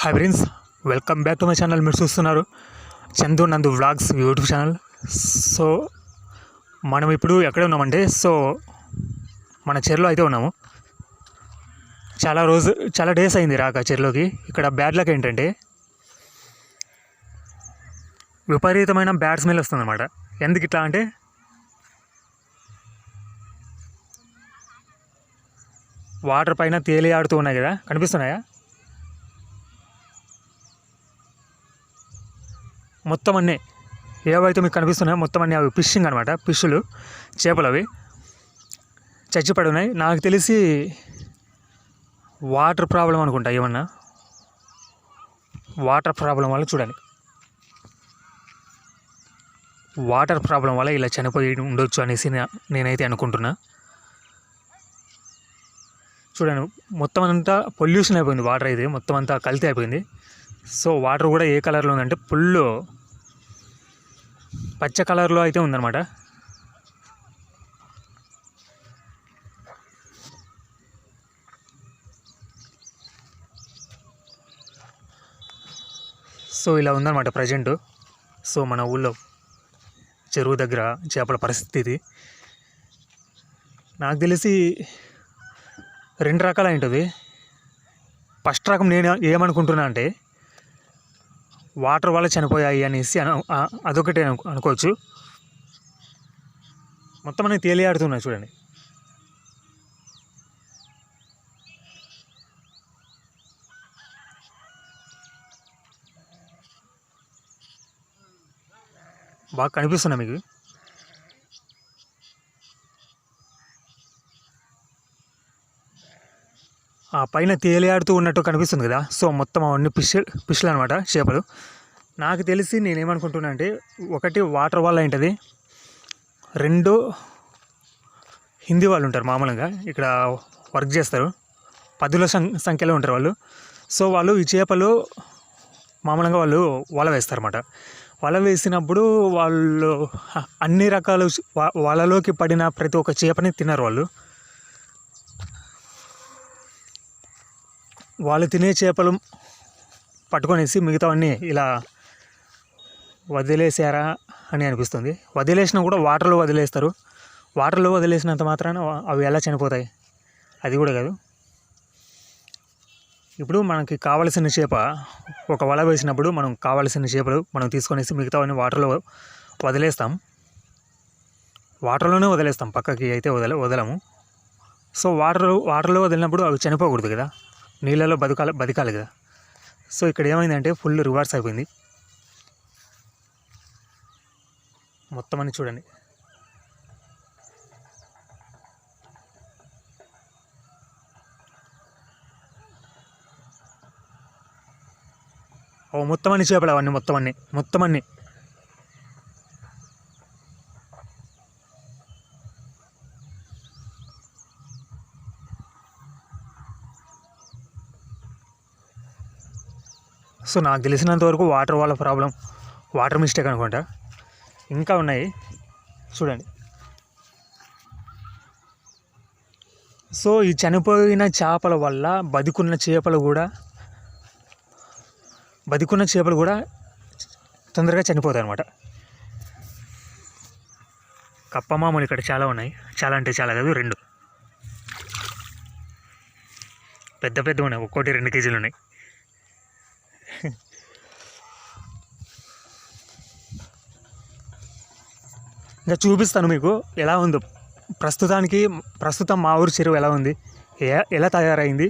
Hi friends welcome back to my channel మీరు చూస్తున్నారు చందు నందు వ్లాగ్స్ యూట్యూబ్ ఛానల్ సో మనం ఇప్పుడు ఎక్కడ ఉన్నామంటే సో మన చెరులో అయితే ఉన్నాము. చాలా రోజు చాలా డేస్ అయింది రాక చెరులోకి. ఇక్కడ బ్యాడ్ లక్ ఏంటంటే విపరీతమైన బ్యాడ్ స్మెల్ వస్తుంది అనమాట ఎందుకు ఇట్లా అంటే వాటర్ పైన తేలి ఆడుతూ ఉన్నాయి కదా కనిపిస్తున్నాయా? మొత్తం అన్నీ ఏవైతే మీకు కనిపిస్తున్నాయో మొత్తం అన్నీ అవి ఫిషింగ్ అనమాట ఫిష్లు చేపలు అవి. చచ్చిపడి ఉన్నాయి నాకు తెలిసి వాటర్ ప్రాబ్లం అనుకుంటా ఏమన్నా. వాటర్ ప్రాబ్లం వల్ల చూడండి వాటర్ ప్రాబ్లం వల్ల ఇలా చనిపోయి ఉండొచ్చు అనేసి నేనైతే అనుకుంటున్నా. చూడండి మొత్తం అంతా పొల్యూషన్ అయిపోయింది. వాటర్ అయితే మొత్తం అంతా కల్తీ అయిపోయింది. సో వాటర్ కూడా ఏ కలర్లో ఉందంటే ఫుల్ పచ్చ కలర్లో అయితే ఉందన్నమాట. సో ఇలా ఉందన్నమాట ప్రజెంటు. సో మన ఊళ్ళో చెరువు దగ్గర చేపల పరిస్థితి ఇది. నాకు తెలిసి రెండు రకాలు ఉంటుంది ఫస్ట్ రకం నేను ఏమనుకుంటున్నా అంటే వాటర్ వల్ల చనిపోయాయి అనేసి అదొకటి అనుకోవచ్చు. మొత్తం అనేది తేలియాడుతున్నాయి చూడండి. బాగా కనిపిస్తున్నాయి మీకు? ఆ పైన తేలియాడుతూ ఉన్నట్టు కనిపిస్తుంది కదా. సో మొత్తం అవన్నీ పిష్ పిష్లు అనమాట చేపలు. నాకు తెలిసి నేనేమనుకుంటున్నా అంటే ఒకటి వాటర్ వాల్ ఏంటది రెండు హిందీ వాళ్ళు ఉంటారు మామూలుగా. ఇక్కడ వర్క్ చేస్తారు. పదుల సం సంఖ్యలో ఉంటారు వాళ్ళు. సో వాళ్ళు ఈ చేపలు మామూలుగా వాళ్ళు వల వేస్తారన్నమాట. వల వేసినప్పుడు వాళ్ళు అన్ని రకాల వలలోకి పడిన ప్రతి ఒక్క చేపని తిన్నారు వాళ్ళు. వాళ్ళు తినే చేపలు పట్టుకొనేసి మిగతావన్నీ ఇలా వదిలేసారా అని అనిపిస్తుంది. వదిలేసినా కూడా వాటర్లో వదిలేస్తారు. వాటర్లో వదిలేసినంత మాత్రాన అవి ఎలా చనిపోతాయి? అది కూడా కాదు. ఇప్పుడు మనకి కావలసిన చేప ఒక వల వేసినప్పుడు మనం కావలసిన చేపలు మనం తీసుకొనేసి మిగతావన్నీ వాటర్లో వదిలేస్తాం. వాటర్లోనే వదిలేస్తాం. పక్కకి అయితే వదల వదలము. సో వాటర్ వాటర్లో వదిలినప్పుడు అవి చనిపోకూడదు కదా? నీళ్ళలో బతకాలి బతకాలి కదా. సో ఇక్కడ ఏమైందంటే ఫుల్ రివర్స్ అయిపోయింది. మొత్తం అని చూడండి. ఓ మొత్తం అన్ని చేపలు అవన్నీ మొత్తం అన్ని మొత్తం అన్ని. సో నాకు తెలిసినంత వరకు వాటర్ వల్ల ప్రాబ్లం వాటర్ మిస్టేక్ అనుకుంటా. ఇంకా ఉన్నాయి. చూడండి. సో ఈ చనిపోయిన చేపల వల్ల బతికున్న చేపలు కూడా బతికున్న చేపలు కూడా తొందరగా చనిపోతాయి అనమాట కప్పమామూలు ఇక్కడ చాలా ఉన్నాయి. చాలా అంటే చాలా కాదు రెండు. పెద్ద పెద్ద ఉన్నాయి. ఒక్కోటి రెండు కేజీలు ఉన్నాయి. ఇంకా చూపిస్తాను మీకు ఎలా ఉందో. ప్రస్తుతానికి ప్రస్తుతం మా ఊరు చెరువు ఎలా ఉంది? ఎలా తయారైంది?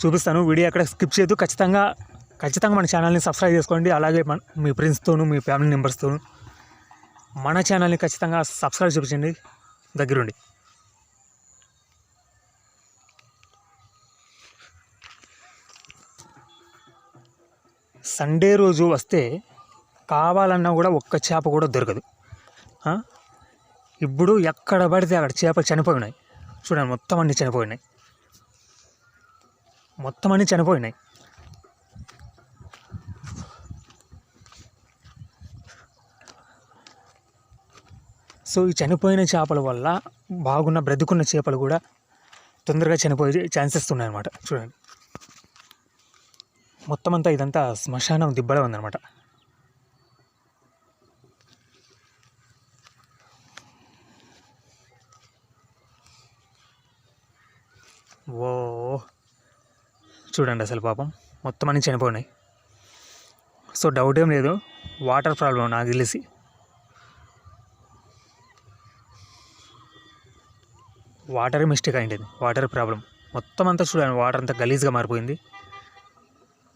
చూపిస్తాను. వీడియో అక్కడ స్కిప్ చేయదు ఖచ్చితంగా ఖచ్చితంగా మన ఛానల్ని సబ్స్క్రైబ్ చేసుకోండి. అలాగే మన మీ ఫ్రెండ్స్తోనూ మీ ఫ్యామిలీ మెంబర్స్తోనూ మన ఛానల్ని ఖచ్చితంగా సబ్స్క్రైబ్ చూపించండి. దగ్గరుండి. సండే రోజు వస్తే కావాలన్నా కూడా ఒక్క చేప కూడా దొరకదు. ఇప్పుడు ఎక్కడ పడితే అక్కడ చేపలు చనిపోయినాయి. చూడండి మొత్తం అన్నీ చనిపోయినాయి. మొత్తం అన్నీ చనిపోయినాయి. సో ఈ చనిపోయిన చేపల వల్ల బాగున్న బ్రతుకున్న చేపలు కూడా తొందరగా చనిపోయే ఛాన్సెస్ ఉన్నాయన్నమాట. చూడండి. మొత్తం అంతా ఇదంతా శ్మశానం దిబ్బలా ఉందన్నమాట. ఓ. చూడండి అసలు పాపం. మొత్తం అన్ని చనిపోయినాయి. సో డౌట్ ఏం లేదు. వాటర్ ప్రాబ్లం నాకు తెలిసి. వాటర్ మిస్టేక్ అయింది వాటర్ ప్రాబ్లం మొత్తం అంతా చూడండి వాటర్ అంతా గలీజ్గా మారిపోయింది.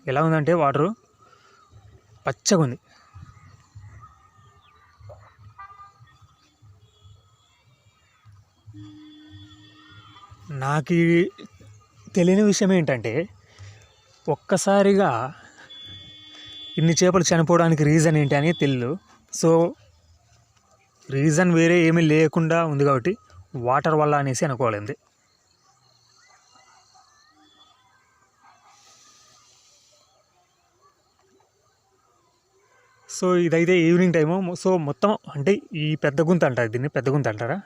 ఎలా ఉందంటే వాటరు పచ్చగా ఉంది నాకు తెలియని విషయం ఏంటంటే ఒక్కసారిగా ఇన్ని చేపలు చనిపోవడానికి రీజన్ ఏంటి అని తెలియదు సో రీజన్ వేరే ఏమీ లేకుండా ఉంది కాబట్టి వాటర్ వల్ల అనేసి అనుకోలేంది. సో ఇదైతే ఈవినింగ్ టైము సో మొత్తం అంటే ఈ పెద్ద గుంత అంటారు దీన్ని. పెద్ద గుంత అంటారా?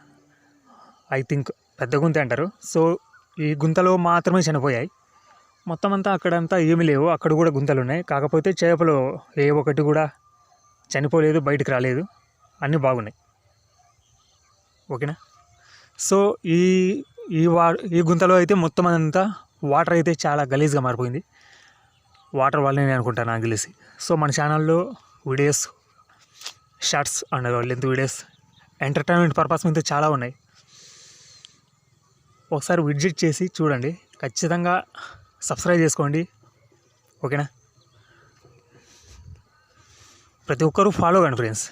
ఐ థింక్ పెద్ద గుంత అంటారు. సో ఈ గుంతలో మాత్రమే చనిపోయాయి. మొత్తం అంతా అక్కడంతా ఏమీ లేవు. అక్కడ కూడా గుంతలు ఉన్నాయి కాకపోతే చేపలు ఏ ఒకటి కూడా చనిపోలేదు బయటికి రాలేదు. అన్నీ బాగున్నాయి. ఓకేనా? సో ఈ ఈ వా ఈ గుంతలో అయితే మొత్తం అంతా వాటర్ అయితే చాలా గలీజ్గా మారిపోయింది. వాటర్ వల్లనే అనుకుంటాను నాకు తెలిసి. సో మన ఛానల్లో videos shorts and length videos entertainment purpose మీద చాలా ఉన్నాయి. ఒకసారి విజిట్ చేసి చూడండి. ఖచ్చితంగా సబ్స్క్రైబ్ చేసుకోండి. ఓకేనా? ప్రతి ఒక్కరూ ఫాలో కండి ఫ్రెండ్స్.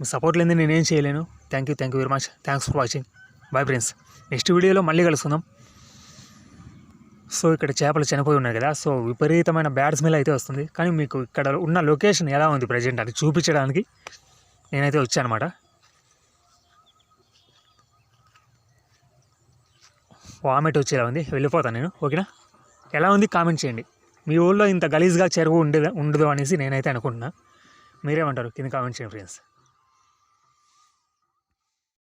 మీ సపోర్ట్ లేని నేనేం చేయలేను. Thank you thank you very much thanks for watching bye friends next వీడియోలో మళ్ళీ కలుసుకుందాం. సో ఇక్కడ చేపలు చనిపోయి ఉన్నాయి కదా. సో విపరీతమైన బ్యాడ్ స్మెల్ అయితే వస్తుంది. కానీ మీకు ఇక్కడ ఉన్న లొకేషన్ ఎలా ఉంది ప్రజెంట్ అది చూపించడానికి నేనైతే వచ్చానమాట వామిట్ వచ్చేలా ఉంది. వెళ్ళిపోతాను నేను. ఓకేనా? ఎలా ఉంది కామెంట్ చేయండి. మీ ఊళ్ళో ఇంత గలీజ్గా చెరువు ఉండదు ఉండదు అనేసి నేనైతే అనుకుంటున్నా. మీరేమంటారు? కింద కామెంట్ చేయండి ఫ్రెండ్స్